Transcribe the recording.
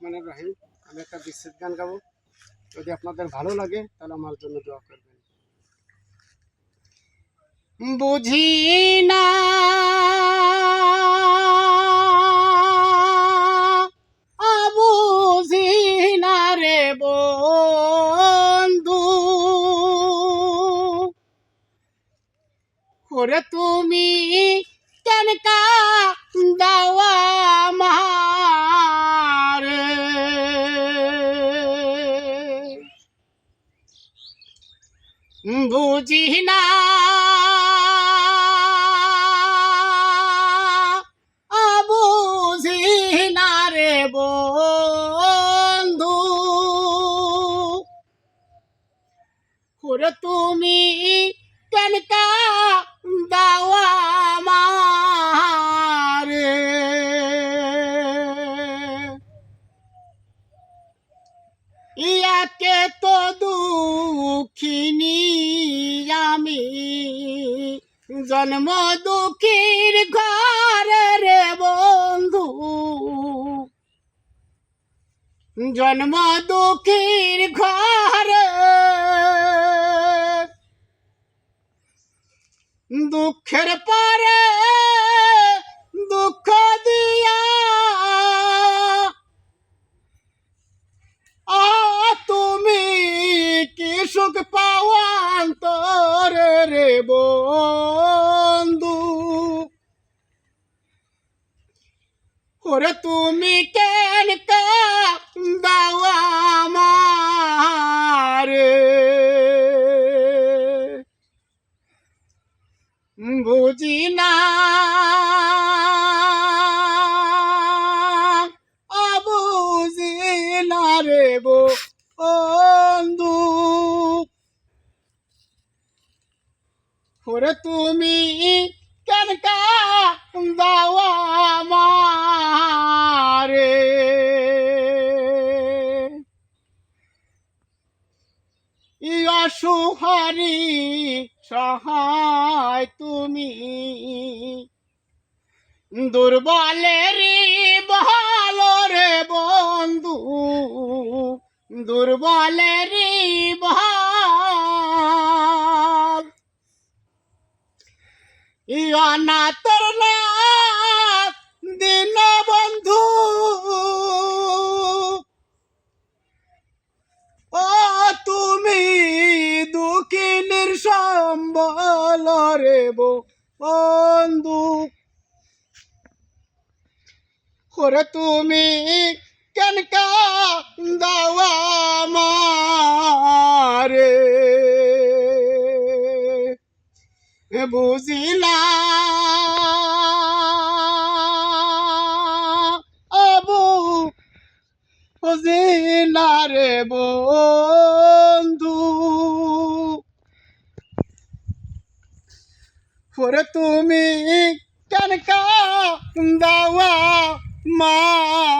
রহমানের রহিম, আমি একটা বিচ্ছেদ গান গাবো। যদি আপনাদের ভালো লাগে, তাহলে আমার জন্য দোয়া করবেন। বুঝি না। বুঝি না রে বন্ধু। ওরে তুমি কেন কা দাওয়া বুঝি না বুঝি না রে বন্ধু। তুমি কেন দাওয়া মারে ইয়াকে তো দুঃখিনী আমি। জন্ম দুঃখীর ঘরে রে বন্ধু। জন্ম দুঃখীর ঘরে। দুঃখের পরে দুঃখ দিয়া তুমি কেন কা দাওয়া মারে বুঝি না। বুঝি না রে বন্ধু। ওরে তুমি কেন কা দাওয়া ই অসুহারি সহায় তুমি। দুর্বলেরই ভালো রে বন্ধু দুর্বলেরই ভালো ই অনাথর নাথ দিন সম্বল রে বন্ধু। ওরে তুমি কেন কা দাওয়া মারে বুঝিলা আবু বুঝিলা রে বন্ধু। ওরে তুমি কেন কা দাওয়া মারে